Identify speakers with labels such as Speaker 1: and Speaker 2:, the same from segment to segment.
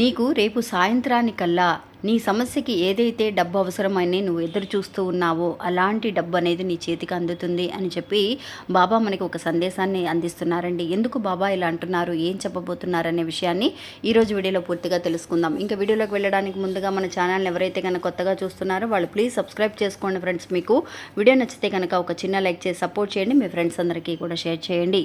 Speaker 1: నీకు రేపు సాయంత్రానికల్లా నీ సమస్యకి ఏదైతే డబ్బు అవసరమని నువ్వు ఎదురు చూస్తూ ఉన్నావో అలాంటి డబ్బు అనేది నీ చేతికి అందుతుంది అని చెప్పి బాబా మనకి ఒక సందేశాన్ని అందిస్తున్నారండి. ఎందుకు బాబా ఇలా అంటున్నారు? ఏం చెప్పబోతున్నారు అనే విషయాన్ని ఈరోజు వీడియోలో పూర్తిగా తెలుసుకుందాం. ఇంకా వీడియోలోకి వెళ్ళడానికి ముందుగా మన ఛానల్ని ఎవరైతే కనుక కొత్తగా చూస్తున్నారో వాళ్ళు ప్లీజ్ సబ్స్క్రైబ్ చేసుకోండి ఫ్రెండ్స్. మీకు వీడియో నచ్చితే కనుక ఒక చిన్న లైక్ చేసి సపోర్ట్ చేయండి. మీ ఫ్రెండ్స్ అందరికీ కూడా షేర్ చేయండి.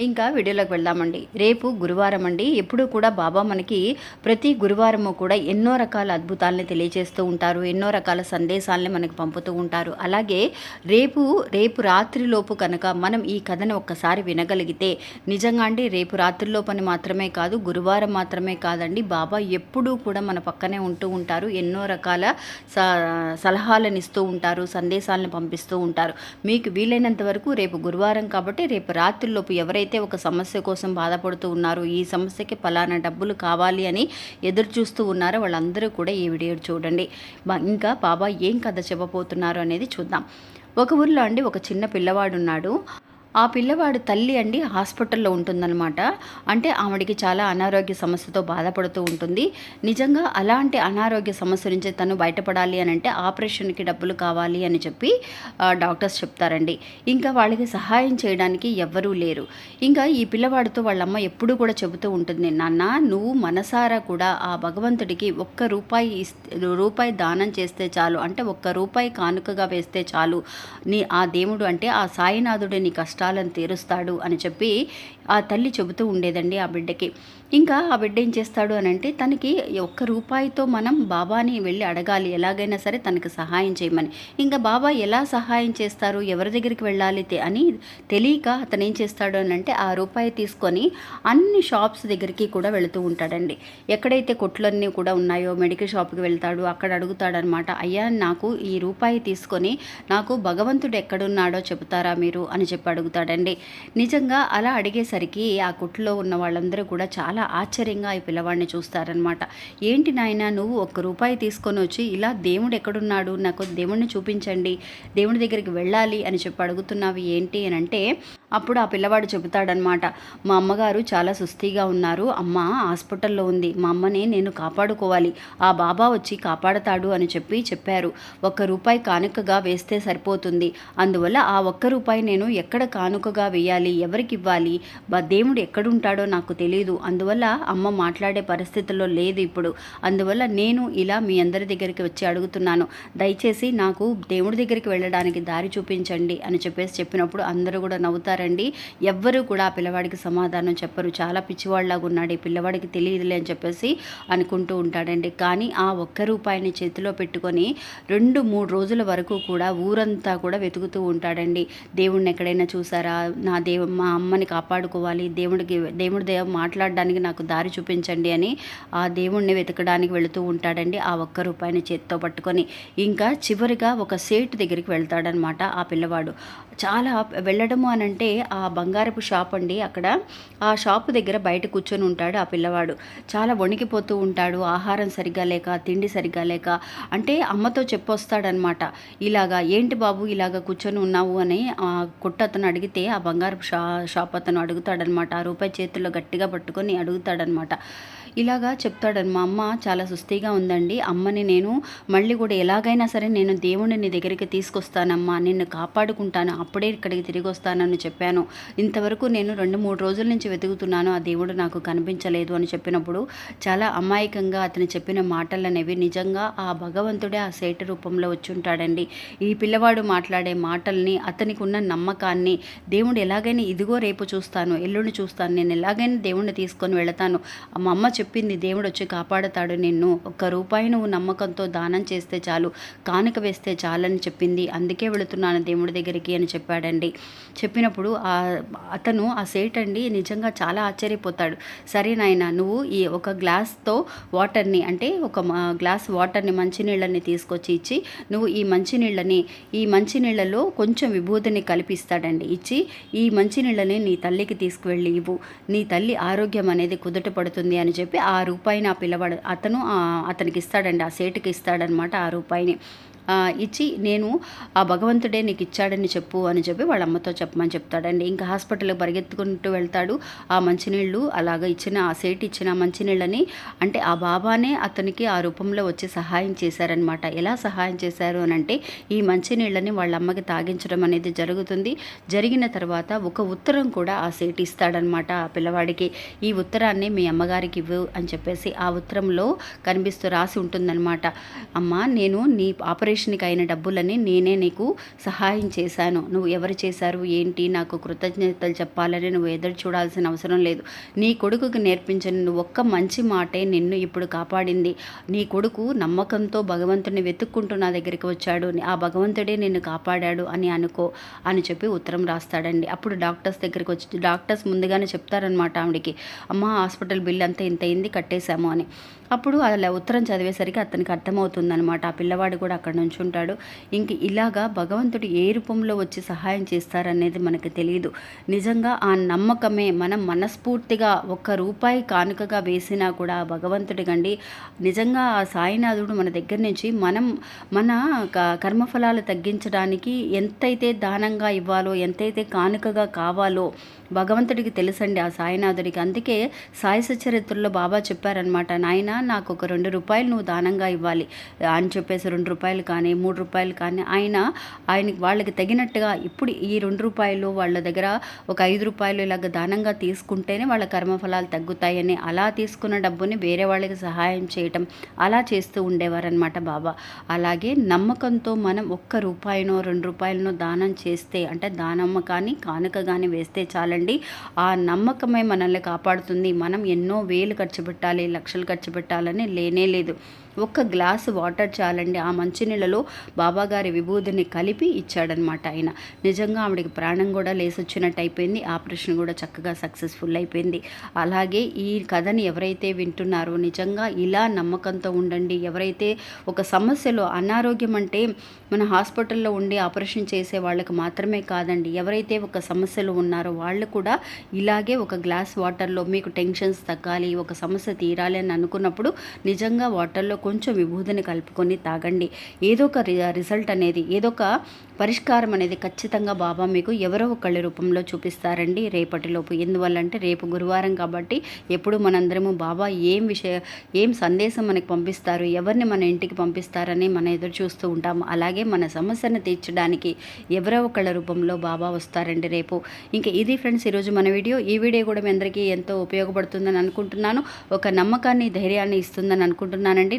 Speaker 1: ఇంకా వీడియోలోకి వెళ్దామండి. రేపు గురువారం అండి. ఎప్పుడూ కూడా బాబా మనకి ప్రతి గురువారము కూడా ఎన్నో రకాల అద్భుతాలని తెలియజేస్తూ ఉంటారు. ఎన్నో రకాల సందేశాలని మనకు పంపుతూ ఉంటారు. అలాగే రేపు రేపు రాత్రిలోపు కనుక మనం ఈ కథను ఒక్కసారి వినగలిగితే నిజంగా అండి రేపు రాత్రిలోపని మాత్రమే కాదు గురువారం మాత్రమే కాదండి. బాబా ఎప్పుడూ కూడా మన పక్కనే ఉంటూ ఉంటారు. ఎన్నో రకాల స సలహాలను ఇస్తూ ఉంటారు సందేశాలను పంపిస్తూ ఉంటారు. మీకు వీలైనంత వరకు రేపు గురువారం కాబట్టి రేపు రాత్రిలోపు ఎవరైతే ఒక సమస్య కోసం బాధపడుతూ ఉన్నారో ఈ సమస్యకి ఫలానా డబ్బులు కావాలి అని ఎదురు చూస్తూ ఉన్నారో వాళ్ళందరూ కూడా ఈ వీడియో చూడండి. ఇంకా బాబా ఏం కథ చెప్పబోతున్నారు అనేది చూద్దాం. ఒక ఊర్లో అండి ఒక చిన్న పిల్లవాడు ఉన్నాడు ఆ పిల్లవాడు తల్లి అండి హాస్పిటల్లో ఉంటుందన్నమాట. అంటే ఆవిడికి చాలా అనారోగ్య సమస్యతో బాధపడుతూ ఉంటుంది. నిజంగా అలాంటి అనారోగ్య సమస్య నుంచి తను బయటపడాలి అని అంటే ఆపరేషన్కి డబ్బులు కావాలి అని చెప్పి డాక్టర్స్ చెప్తారండి. ఇంకా వాళ్ళకి సహాయం చేయడానికి ఎవ్వరూ లేరు. ఇంకా ఈ పిల్లవాడితో వాళ్ళమ్మ ఎప్పుడూ కూడా చెబుతూ ఉంటుంది నాన్న నువ్వు మనసారా కూడా ఆ భగవంతుడికి ఒక్క రూపాయి ఇస్తే రూపాయి దానం చేస్తే చాలు. అంటే ఒక్క రూపాయి కానుకగా వేస్తే చాలు. నీ ఆ దేవుడు అంటే ఆ సాయినాథుడే నీ కష్టాలను తీరుస్తాడు అని చెప్పి ఆ తల్లి చెబుతూ ఉండేదండి ఆ బిడ్డకి. ఇంకా ఆ బిడ్డ ఏం చేస్తాడు అని అంటే తనకి ఒక్క రూపాయితో మనం బాబాని వెళ్ళి అడగాలి ఎలాగైనా సరే తనకు సహాయం చేయమని. ఇంకా బాబా ఎలా సహాయం చేస్తారు ఎవరి దగ్గరికి వెళ్ళాలి అని తెలియక అతను ఏం చేస్తాడు అని అంటే ఆ రూపాయి తీసుకొని అన్ని షాప్స్ దగ్గరికి కూడా వెళుతూ ఉంటాడండి. ఎక్కడైతే కొట్లన్నీ కూడా ఉన్నాయో మెడికల్ షాప్కి వెళ్తాడు అక్కడ అడుగుతాడనమాట అయ్యా నాకు ఈ రూపాయి తీసుకొని నాకు భగవంతుడు ఎక్కడున్నాడో చెబుతారా మీరు? అని చెప్పి అడుగుతాడండి. నిజంగా అలా అడిగేసరికి ఆ కుట్లో ఉన్న వాళ్ళందరూ కూడా చాలా ఆశ్చర్యంగా ఈ పిల్లవాడిని చూస్తారనమాట ఏంటి నాయన నువ్వు ఒక్క రూపాయి తీసుకొని వచ్చి ఇలా దేవుడు ఎక్కడున్నాడు? నాకు దేవుడిని చూపించండి దేవుడి దగ్గరికి వెళ్ళాలి అని చెప్పి అడుగుతున్నావి ఏంటి అని అంటే అప్పుడు ఆ పిల్లవాడు చెబుతాడనమాట మా అమ్మగారు చాలా సుస్థిగా ఉన్నారు. అమ్మ హాస్పిటల్లో ఉంది. మా అమ్మని నేను కాపాడుకోవాలి. ఆ బాబా వచ్చి కాపాడతాడు అని చెప్పి చెప్పారు. ఒక్క రూపాయి కానుకగా వేస్తే సరిపోతుంది. అందువల్ల ఆ ఒక్క రూపాయి నేను ఎక్కడ కానుకగా వేయాలి? ఎవరికి ఇవ్వాలి? దేవుడు ఎక్కడుంటాడో నాకు తెలియదు అందువల్ల అమ్మ మాట్లాడే పరిస్థితుల్లో లేదు ఇప్పుడు. అందువల్ల నేను ఇలా మీ అందరి దగ్గరికి వచ్చి అడుగుతున్నాను. దయచేసి నాకు దేవుడి దగ్గరికి వెళ్ళడానికి దారి చూపించండి అని చెప్పేసి చెప్పినప్పుడు అందరూ కూడా నవ్వుతారండి. ఎవ్వరూ కూడా ఆ పిల్లవాడికి సమాధానం చెప్పరు. చాలా పిచ్చివాళ్ళలాగా ఉన్నాడు. ఈ పిల్లవాడికి తెలియదులే అని చెప్పేసి అనుకుంటూ ఉంటాడండి. కానీ ఆ ఒక్క రూపాయిని చేతిలో పెట్టుకొని రెండు మూడు రోజుల వరకు కూడా ఊరంతా కూడా వెతుకుతూ ఉంటాడండి. దేవుణ్ణి ఎక్కడైనా చూసారా? నా దేవు మా అమ్మని కాపాడుకోవాలి. దేవుడికి దేవుడి దేవ మాట్లాడడానికి నాకు దారి చూపించండి అని ఆ దేవుణ్ణి వెతకడానికి వెళుతూ ఉంటాడండి. ఆ ఒక్క రూపాయిని చేతితో పట్టుకొని ఇంకా చివరిగా ఒక సేటు దగ్గరికి వెళ్తాడనమాట ఆ పిల్లవాడు. చాలా వెళ్ళడము అని అంటే ఆ బంగారపు షాప్ అండి. అక్కడ ఆ షాపు దగ్గర బయట కూర్చొని ఉంటాడు ఆ పిల్లవాడు. చాలా వణికిపోతూ ఉంటాడు. ఆహారం సరిగ్గా లేక తిండి సరిగ్గా లేక. అంటే అమ్మతో చెప్పొస్తాడనమాట. ఇలాగా ఏంటి బాబు ఇలాగా కూర్చొని ఉన్నావు? అని ఆ కొట్టు అతను అడిగితే ఆ బంగారపు షా షాప్ అతను అడుగుతాడనమాట. ఆ రూపాయి చేతుల్లో గట్టిగా పట్టుకొని అడుగుతాడనమాట. ఇలాగా చెప్తాడని. మా అమ్మ చాలా సుస్థిగా ఉందండి. అమ్మని నేను మళ్ళీ కూడా ఎలాగైనా సరే నేను దేవుడిని నీ దగ్గరికి తీసుకొస్తానమ్మా. నిన్ను కాపాడుకుంటాను. అప్పుడే ఇక్కడికి తిరిగి వస్తానని చెప్పాను. ఇంతవరకు నేను రెండు మూడు రోజుల నుంచి వెతుకుతున్నాను. ఆ దేవుడు నాకు కనిపించలేదు అని చెప్పినప్పుడు చాలా అమాయకంగా అతను చెప్పిన మాటలు అనేవి నిజంగా ఆ భగవంతుడే ఆ సేటు రూపంలో వచ్చి ఉంటాడండి ఈ పిల్లవాడు మాట్లాడే మాటల్ని అతనికి ఉన్న నమ్మకాన్ని దేవుడు ఎలాగైనా ఇదిగో రేపు చూస్తాను ఎల్లుండి చూస్తాను నేను ఎలాగైనా దేవుణ్ణి తీసుకొని వెళతాను. మా అమ్మ చెప్పింది. దేవుడు వచ్చి కాపాడతాడు నిన్ను. ఒక్క రూపాయి నువ్వు నమ్మకంతో దానం చేస్తే చాలు కానుక వేస్తే చాలని చెప్పింది. అందుకే వెళుతున్నాను దేవుడి దగ్గరికి అని చెప్పాడండి. చెప్పినప్పుడు ఆ అతను ఆ సేట్ అండి నిజంగా చాలా ఆశ్చర్యపోతాడు. సరే నాయన నువ్వు ఈ ఒక గ్లాస్తో వాటర్ని అంటే ఒక గ్లాస్ వాటర్ని మంచినీళ్ళని తీసుకొచ్చి ఇచ్చి నువ్వు ఈ మంచినీళ్ళని ఈ మంచినీళ్ళలో కొంచెం విభూతిని కలిపిస్తాడండి. ఇచ్చి ఈ మంచినీళ్ళని నీ తల్లికి తీసుకువెళ్ళి ఇవ్వు. నీ తల్లి ఆరోగ్యం అనేది కుదుట పడుతుంది అని చెప్పి చెప్పి ఆ రూపాయిని ఆ పిల్లవాడు అతను అతనికి ఇస్తాడండి ఆ సేటుకి ఇస్తాడనమాట ఆ రూపాయిని. ఇచ్చి నేను ఆ భగవంతుడే నీకు ఇచ్చాడని చెప్పు అని చెప్పి వాళ్ళ అమ్మతో చెప్పమని చెప్తాడండి. ఇంకా హాస్పిటల్కి పరిగెత్తుకుంటూ వెళ్తాడు. ఆ మంచినీళ్ళు అలాగ ఇచ్చిన ఆ సేట్ ఇచ్చిన మంచినీళ్ళని అంటే ఆ బాబానే అతనికి ఆ రూపంలో వచ్చి సహాయం చేశారనమాట ఎలా సహాయం చేశారు అని అంటే ఈ మంచినీళ్ళని వాళ్ళ అమ్మకి తాగించడం అనేది జరుగుతుంది. జరిగిన తర్వాత ఒక ఉత్తరం కూడా ఆ సేట్ ఇస్తాడనమాట ఆ పిల్లవాడికి. ఈ ఉత్తరాన్ని మీ అమ్మగారికి ఇవ్వు అని చెప్పేసి ఆ ఉత్తరంలో కనిపిస్తూ రాసి ఉంటుందన్నమాట. అమ్మ నేను నీ ఆపరేషన్ ఆపరేషన్కి అయిన డబ్బులని నేనే నీకు సహాయం చేశాను. నువ్వు ఎవరు చేశారు? ఏంటి? నాకు కృతజ్ఞతలు చెప్పాలని నువ్వు ఎదురు చూడాల్సిన అవసరం లేదు. నీ కొడుకుకి నేర్పించిన నువ్వు ఒక్క మంచి మాటే నిన్ను ఇప్పుడు కాపాడింది. నీ కొడుకు నమ్మకంతో భగవంతుని వెతుక్కుంటూ నా దగ్గరికి వచ్చాడు. ఆ భగవంతుడే నిన్ను కాపాడాడు అని అనుకో అని చెప్పి ఉత్తరం రాస్తాడండి. అప్పుడు డాక్టర్స్ దగ్గరికి వచ్చి డాక్టర్స్ ముందుగానే చెప్తారనమాట ఆవిడకి. అమ్మ హాస్పిటల్ బిల్ అంతా ఇంత అయింది కట్టేశాము అని. అప్పుడు అలా ఉత్తరం చదివేసరికి అతనికి అర్థమవుతుందనమాట ఆ పిల్లవాడు కూడా అక్కడ నుంచి ఉంటాడు ఇంక ఇలాగా భగవంతుడు ఏ రూపంలో వచ్చి సహాయం చేస్తారనేది మనకు తెలియదు నిజంగా ఆ నమ్మకమే మనం మనస్ఫూర్తిగా ఒక్క రూపాయి కానుకగా వేసినా కూడా భగవంతుడి గండి నిజంగా ఆ సాయినాథుడు మన దగ్గర నుంచి మనం మన క- కర్మఫలాలు తగ్గించడానికి ఎంతైతే దానంగా ఇవ్వాలో ఎంతైతే కానుకగా కావాలో భగవంతుడికి తెలుసండి ఆ సాయినాథుడికి. అందుకే సాయి సచరిత్రలో బాబా చెప్పారనమాట నాయన నాకు ఒక రెండు రూపాయలు నువ్వు దానంగా ఇవ్వాలి. అని చెప్పేసి రెండు రూపాయలు కానీ మూడు రూపాయలు కానీ ఆయన ఆయనకి వాళ్ళకి తగినట్టుగా ఇప్పుడు ఈ రెండు రూపాయలు వాళ్ళ దగ్గర ఒక ఐదు రూపాయలు ఇలాగ దానంగా తీసుకుంటేనే వాళ్ళ కర్మఫలాలు తగ్గుతాయని అలా తీసుకున్న డబ్బుని వేరే వాళ్ళకి సహాయం చేయటం అలా చేస్తూ ఉండేవారనమాట బాబా. అలాగే నమ్మకంతో మనం ఒక్క రూపాయినో రెండు రూపాయలనో దానం చేస్తే అంటే దానమ్మ కానీ కానుక కానీ వేస్తే చాలండి. ఆ నమ్మకమే మనల్ని కాపాడుతుంది. మనం ఎన్నో వేలు ఖర్చు పెట్టాలి లక్షలు ఖర్చు పెట్టాలని లేనే లేదు. ఒక్క గ్లాసు వాటర్ చాలండి. ఆ మంచినీళ్ళలో బాబాగారి విభూతిని కలిపి ఇచ్చాడనమాట ఆయన. నిజంగా ఆవిడకి ప్రాణం కూడా లేసొచ్చినట్టు అయిపోయింది. ఆపరేషన్ కూడా చక్కగా సక్సెస్ఫుల్ అయిపోయింది. అలాగే ఈ కథని ఎవరైతే వింటున్నారో నిజంగా ఇలా నమ్మకంతో ఉండండి. ఎవరైతే ఒక సమస్యలో అనారోగ్యం అంటే మన హాస్పిటల్లో ఉండి ఆపరేషన్ చేసే వాళ్ళకి మాత్రమే కాదండి ఎవరైతే ఒక సమస్యలో ఉన్నారో వాళ్ళు కూడా ఇలాగే ఒక గ్లాస్ వాటర్లో మీకు టెన్షన్స్ తగ్గాలి ఒక సమస్య తీరాలి అని అనుకున్నప్పుడు నిజంగా వాటర్లో కొంచెం విభూతిని కలుపుకొని తాగండి. ఏదో ఒక రి- రిజల్ట్ అనేది ఏదో ఒక పరిష్కారం అనేది ఖచ్చితంగా బాబా మీకు ఎవరో ఒకళ్ళ రూపంలో చూపిస్తారండి రేపటిలోపు. ఎందువల్లంటే రేపు గురువారం కాబట్టి ఎప్పుడు మనందరము బాబా ఏం విషయ ఏం సందేశం మనకి పంపిస్తారు ఎవరిని మన ఇంటికి పంపిస్తారని మనం ఎదురు చూస్తూ ఉంటాము. అలాగే మన సమస్యను తీర్చడానికి ఎవరో ఒకళ్ళ రూపంలో బాబా వస్తారండి రేపు. ఇంకా ఇది ఫ్రెండ్స్ ఈరోజు మన వీడియో. ఈ వీడియో కూడా మీ అందరికీ ఎంతో ఉపయోగపడుతుందని అనుకుంటున్నాను. ఒక నమ్మకాన్ని ధైర్యాన్ని ఇస్తుందని అనుకుంటున్నానండి.